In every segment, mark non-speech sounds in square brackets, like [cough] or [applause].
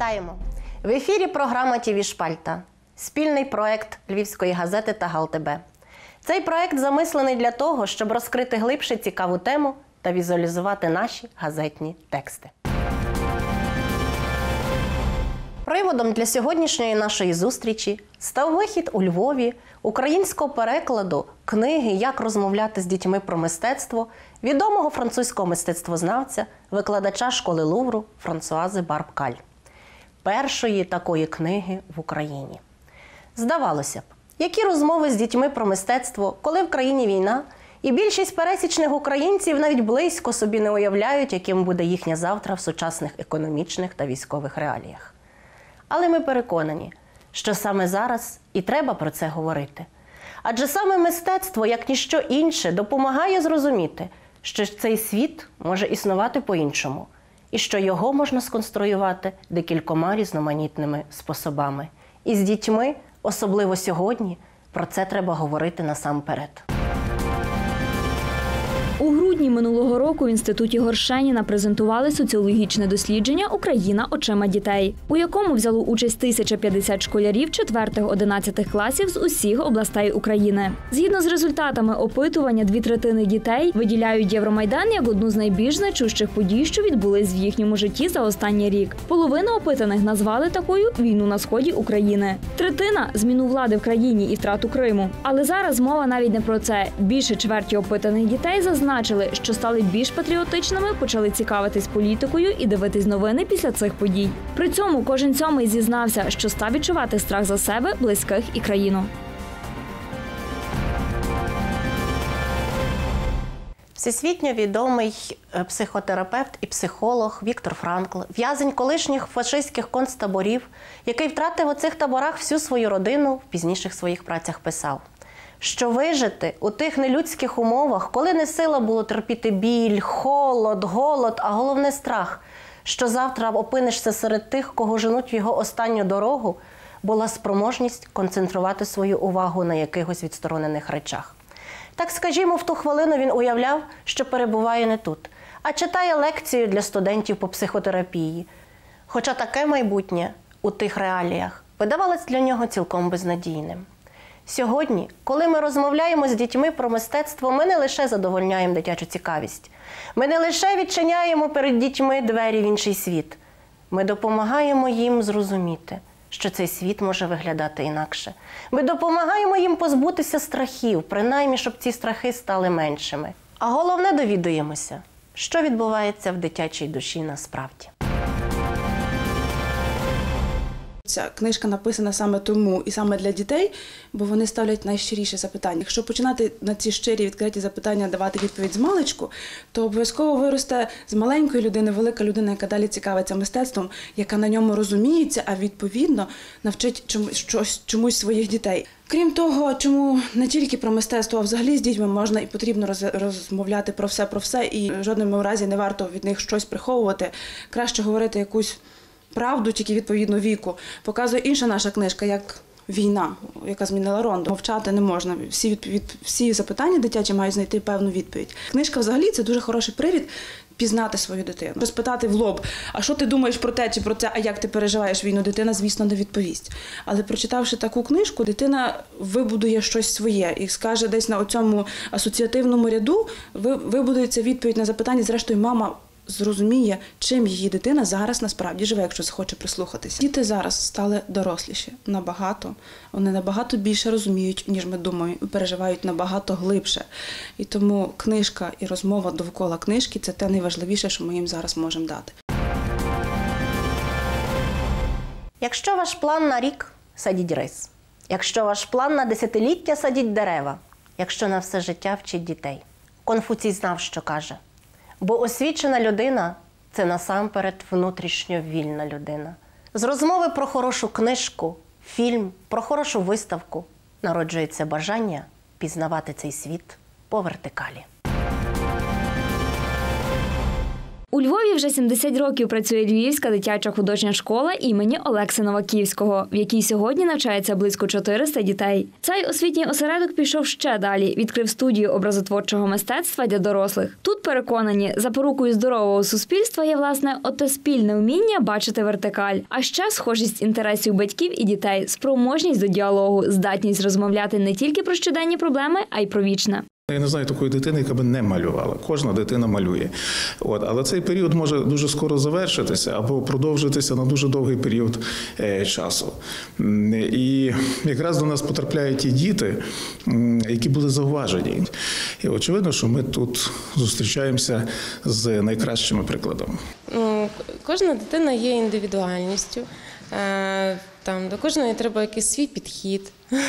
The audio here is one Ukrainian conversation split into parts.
Вітаємо! В ефірі програма «ТІВІ Шпальта. Спільний проект Львівської газети та ГАЛ-ТБ. Цей проект замислений для того, щоб розкрити глибше цікаву тему та візуалізувати наші газетні тексти. Приводом для сьогоднішньої нашої зустрічі став вихід у Львові українського перекладу книги Як розмовляти з дітьми про мистецтво відомого французького мистецтвознавця, викладача школи Лувру Франсуази Барбкаль. Першої такої книги в Україні. Здавалося б, які розмови з дітьми про мистецтво, коли в країні війна, і більшість пересічних українців навіть близько собі не уявляють, яким буде їхнє завтра в сучасних економічних та військових реаліях. Але ми переконані, що саме зараз і треба про це говорити. Адже саме мистецтво, як ніщо інше, допомагає зрозуміти, що цей світ може існувати по-іншому, і що його можна сконструювати декількома різноманітними способами. І з дітьми, особливо сьогодні, про це треба говорити насамперед. У грудні минулого року в інституті Горшеніна презентували соціологічне дослідження Україна очима дітей, у якому взяло участь 1050 школярів 4-11 класів з усіх областей України. Згідно з результатами опитування, дві третини дітей виділяють Євромайдан як одну з найбільш значущих подій, що відбулись в їхньому житті за останній рік. Половина опитаних назвали такою війну на сході України. Третина зміну влади в країні і втрату Криму. Але зараз мова навіть не про це. Більше чверті опитаних дітей зазначили, що стали більш патріотичними, почали цікавитись політикою і дивитись новини після цих подій. При цьому кожен сьомий зізнався, що став відчувати страх за себе, близьких і країну. Всесвітньо відомий е, психотерапевт і психолог Віктор Франкл, в'язень колишніх фашистських концтаборів, який втратив у цих таборах всю свою родину, в пізніших своїх працях писав, що вижити у тих нелюдських умовах, коли не сила було терпіти біль, холод, голод, а головне страх, що завтра опинишся серед тих, кого женуть в його останню дорогу, була спроможність концентрувати свою увагу на якихось відсторонених речах. Так, скажімо, в ту хвилину він уявляв, що перебуває не тут, а читає лекцію для студентів по психотерапії. Хоча таке майбутнє у тих реаліях видавалось для нього цілком безнадійним. Сьогодні, коли ми розмовляємо з дітьми про мистецтво, ми не лише задовольняємо дитячу цікавість, ми не лише відчиняємо перед дітьми двері в інший світ, ми допомагаємо їм зрозуміти, що цей світ може виглядати інакше. Ми допомагаємо їм позбутися страхів, принаймні, щоб ці страхи стали меншими. А головне довідуємося, що відбувається в дитячій душі насправді. Ця книжка написана саме тому і саме для дітей, бо вони ставлять найщиріше запитання. Якщо починати на ці щирі відкриті запитання давати відповідь з маличку, то обов'язково виросте з маленької людини велика людина, яка далі цікавиться мистецтвом, яка на ньому розуміється, а відповідно навчить чомусь щось чомусь своїх дітей. Крім того, чому не тільки про мистецтво, а взагалі з дітьми можна і потрібно роз- розмовляти про все про все, і в жодному разі не варто від них щось приховувати. Краще говорити якусь правду, тільки відповідно віку. Показує інша наша книжка, як війна, яка змінила Ронду. Мовчати не можна. Всі відповідь, всі запитання дитячі мають знайти певну відповідь. Книжка взагалі це дуже хороший привід. Пізнати свою дитину, розпитати в лоб, а що ти думаєш про те чи про це, а як ти переживаєш війну? Дитина, звісно, не відповість. Але прочитавши таку книжку, дитина вибудує щось своє і скаже десь на цьому асоціативному ряду, вибудується відповідь на запитання. Зрештою, мама зрозуміє, чим її дитина зараз насправді живе, якщо захоче прислухатися. Діти зараз стали доросліші набагато. Вони набагато більше розуміють, ніж ми думаємо, і переживають набагато глибше. І тому книжка і розмова довкола книжки це те найважливіше, що ми їм зараз можемо дати. Якщо ваш план на рік садіть рис, якщо ваш план на десятиліття садіть дерева, якщо на все життя вчить дітей. Конфуцій знав, що каже. Бо освічена людина це насамперед внутрішньо вільна людина. З розмови про хорошу книжку, фільм, про хорошу виставку народжується бажання пізнавати цей світ по вертикалі. У Львові вже 70 років працює Львівська дитяча художня школа імені Олекси Новаківського, в якій сьогодні навчається близько 400 дітей. Цей освітній осередок пішов ще далі, відкрив студію образотворчого мистецтва для дорослих. Тут переконані, запорукою здорового суспільства є власне оте спільне вміння бачити вертикаль, а ще схожість інтересів батьків і дітей, спроможність до діалогу, здатність розмовляти не тільки про щоденні проблеми, а й про вічне. Я не знаю такої дитини, яка би не малювала. Кожна дитина малює. От, але цей період може дуже скоро завершитися або продовжитися на дуже довгий період е, часу. І якраз до нас потрапляють ті діти, які були зауважені. І очевидно, що ми тут зустрічаємося з найкращими прикладами. Ну, кожна дитина є індивідуальністю. Е, Там, до кожної треба якийсь свій підхід. [laughs]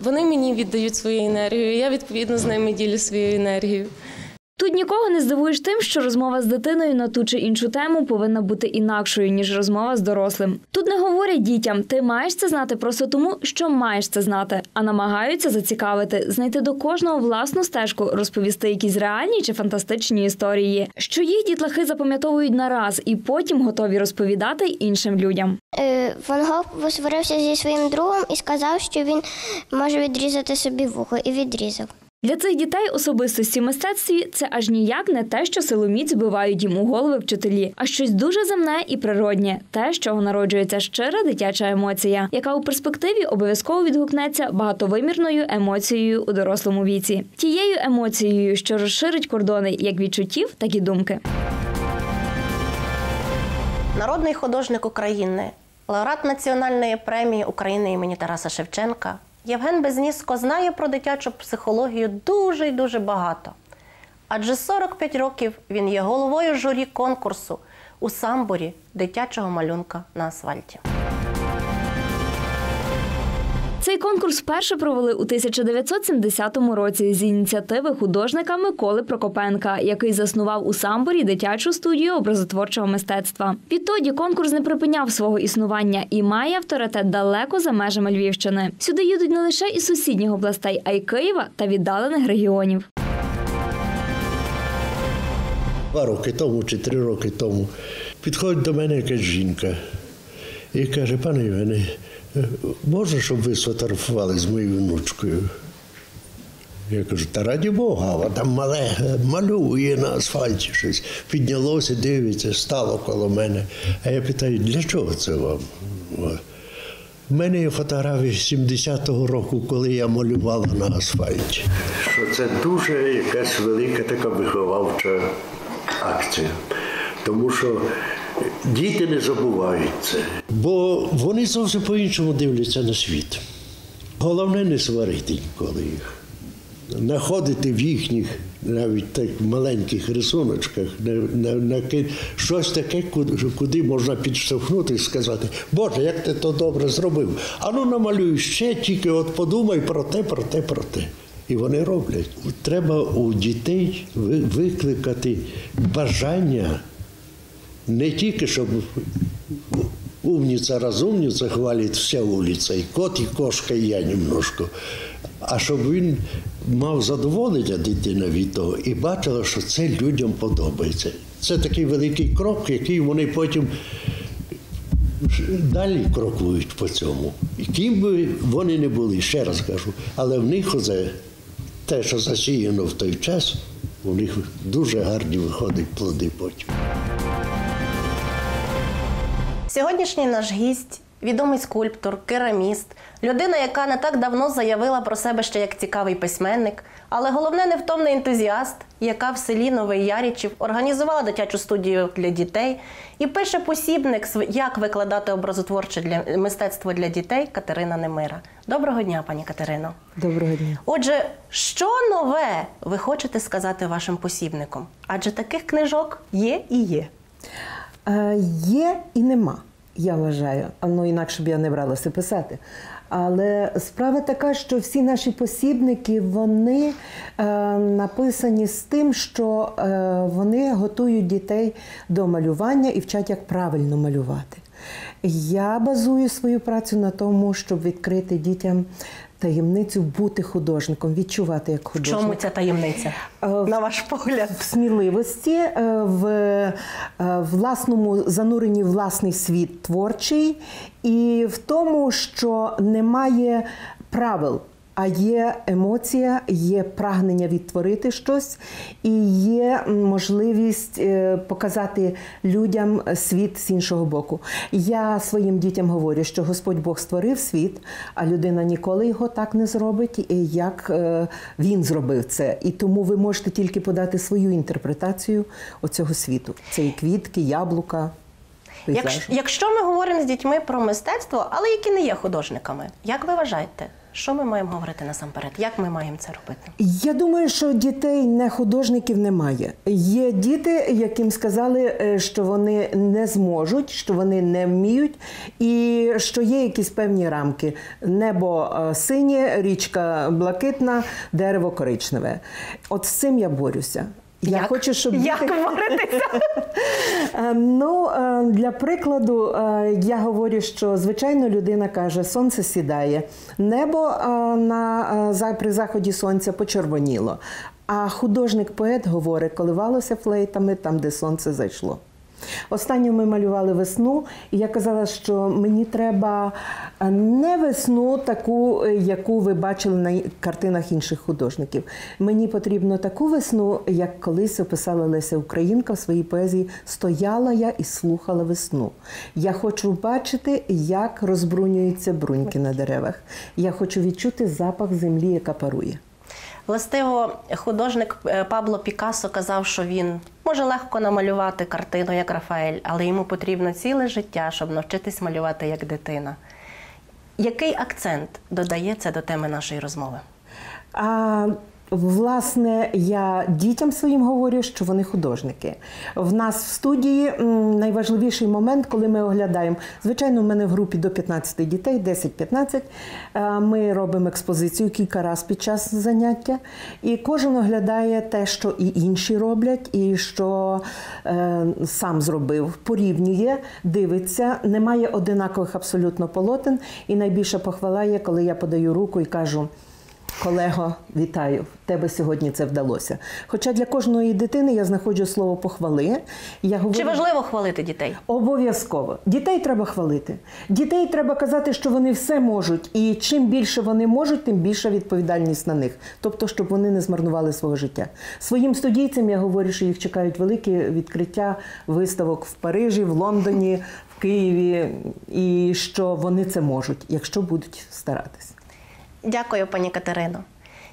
Вони мені віддають свою енергію, я відповідно з ними ділю свою енергію. Тут нікого не здивуєш тим, що розмова з дитиною на ту чи іншу тему повинна бути інакшою, ніж розмова з дорослим. Тут не говорять дітям, ти маєш це знати просто тому, що маєш це знати, а намагаються зацікавити, знайти до кожного власну стежку, розповісти якісь реальні чи фантастичні історії, що їх дітлахи запам'ятовують на раз і потім готові розповідати іншим людям. Е, Ван Гог посварився зі своїм другом і сказав, що він може відрізати собі вухо, і відрізав. Для цих дітей особистості мистецтві це аж ніяк не те, що силоміць збивають їм у голови вчителі, а щось дуже земне і природнє, те, з чого народжується щира дитяча емоція, яка у перспективі обов'язково відгукнеться багатовимірною емоцією у дорослому віці, тією емоцією, що розширить кордони як відчуттів, так і думки. Народний художник України, лауреат Національної премії України імені Тараса Шевченка Євген Безніско знає про дитячу психологію дуже й дуже багато. Адже 45 років він є головою журі конкурсу у самборі дитячого малюнка на асфальті. Цей конкурс вперше провели у 1970 році з ініціативи художника Миколи Прокопенка, який заснував у самборі дитячу студію образотворчого мистецтва. Відтоді конкурс не припиняв свого існування і має авторитет далеко за межами Львівщини. Сюди їдуть не лише із сусідніх областей, а й Києва та віддалених регіонів. Два роки тому чи три роки тому підходить до мене якась жінка і каже, пане Євгене, можна, щоб ви сфотографували з моєю внучкою? Я кажу, та раді Бога, вона там мале малює на асфальті щось. Піднялося, дивиться, стало коло мене. А я питаю, для чого це вам? У мене є фотографії 70-го року, коли я малювала на асфальті. Що це дуже якась велика така виховавча акція. Тому що діти не забувають це. Бо вони зовсім по-іншому дивляться на світ. Головне не сварити ніколи їх. Знаходити в їхніх навіть так маленьких рисуночках на, на, на, щось таке, куди, куди можна підштовхнути і сказати, Боже, як ти то добре зробив. А ну намалюй ще тільки от подумай про те, про те, про те. І вони роблять. Треба у дітей викликати бажання не тільки, щоб умниця, разумниця хвалить вся вулиця, і кот, і кошка, і я немножко. А щоб він мав задоволення дитина від того і бачила, що це людям подобається. Це такий великий крок, який вони потім далі крокують по цьому. І ким би вони не були, ще раз кажу, але в них оце те, що засіяно в той час, у них дуже гарні виходять плоди потім. Сьогоднішній наш гість відомий скульптор, кераміст, людина, яка не так давно заявила про себе ще як цікавий письменник, але головне невтомний ентузіаст, яка в селі Новий Ярічів організувала дитячу студію для дітей і пише посібник, як викладати образотворче для мистецтво для дітей Катерина Немира. Доброго дня, пані Катерино. Доброго дня. Отже, що нове ви хочете сказати вашим посібником? Адже таких книжок є і є. Е, є і нема, я вважаю. Ну інакше б я не бралася писати. Але справа така, що всі наші посібники вони е, написані з тим, що е, вони готують дітей до малювання і вчать, як правильно малювати. Я базую свою працю на тому, щоб відкрити дітям таємницю бути художником, відчувати як В чому ця таємниця? В, На ваш погляд? в сміливості, е, в е, власному зануренні власний світ творчий, і в тому, що немає правил. А є емоція, є прагнення відтворити щось, і є можливість е, показати людям світ з іншого боку. Я своїм дітям говорю, що Господь Бог створив світ, а людина ніколи його так не зробить, як е, він зробив це. І тому ви можете тільки подати свою інтерпретацію оцього світу. Це і квітки, яблука. Якщо, якщо ми говоримо з дітьми про мистецтво, але які не є художниками, як ви вважаєте, що ми маємо говорити насамперед? Як ми маємо це робити? Я думаю, що дітей не художників немає. Є діти, яким сказали, е, що вони не зможуть, що вони не вміють, і що є якісь певні рамки: небо е, синє, річка блакитна, дерево коричневе. От з цим я борюся. Я Як? хочу, щоб Як діти... боротися? [laughs] Е, Ну, е, для прикладу, е, я говорю, що звичайно людина каже, сонце сідає, небо е, на, при заході сонця почервоніло. А художник-поет говорить, коливалося флейтами там, де сонце зайшло. Останньо ми малювали весну, і я казала, що мені треба е, не весну, таку, е, яку ви бачили на картинах інших художників. Мені потрібно таку весну, як колись описала Леся Українка в своїй поезії Стояла я і слухала весну. Я хочу бачити, як розбрунюються бруньки на деревах. Я хочу відчути запах землі, яка парує. Властиво, художник е, Пабло Пікассо казав, що він може легко намалювати картину як Рафаель, але йому потрібно ціле життя, щоб навчитись малювати як дитина. Який акцент додається до теми нашої розмови? А власне, я дітям своїм говорю, що вони художники. В нас в студії найважливіший момент, коли ми оглядаємо. Звичайно, в мене в групі до 15 дітей, 10-15. Е, Ми робимо експозицію кілька разів під час заняття, і кожен оглядає те, що і інші роблять, і що е, сам зробив, порівнює, дивиться. Немає одинакових абсолютно полотен. І найбільша похвала є, коли я подаю руку і кажу. Колего, вітаю! Тебе сьогодні це вдалося. Хоча для кожної дитини я знаходжу слово похвали. Я говорю, Чи важливо хвалити дітей? Обов'язково. Дітей треба хвалити. Дітей треба казати, що вони все можуть. І чим більше вони можуть, тим більша відповідальність на них. Тобто, щоб вони не змарнували свого життя. Своїм студійцям я говорю, що їх чекають великі відкриття виставок в Парижі, в Лондоні, в Києві, і що вони це можуть, якщо будуть старатись. Дякую, пані Катерино.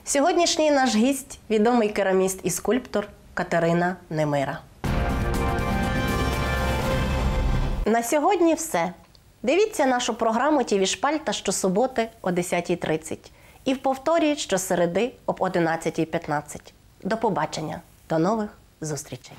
Сьогоднішній наш гість відомий кераміст і скульптор Катерина Немира. На сьогодні все. Дивіться нашу програму «ТІВІ Шпальта щосуботи о 10.30 і в повторі щосереди об 11.15. До побачення. До нових зустрічей.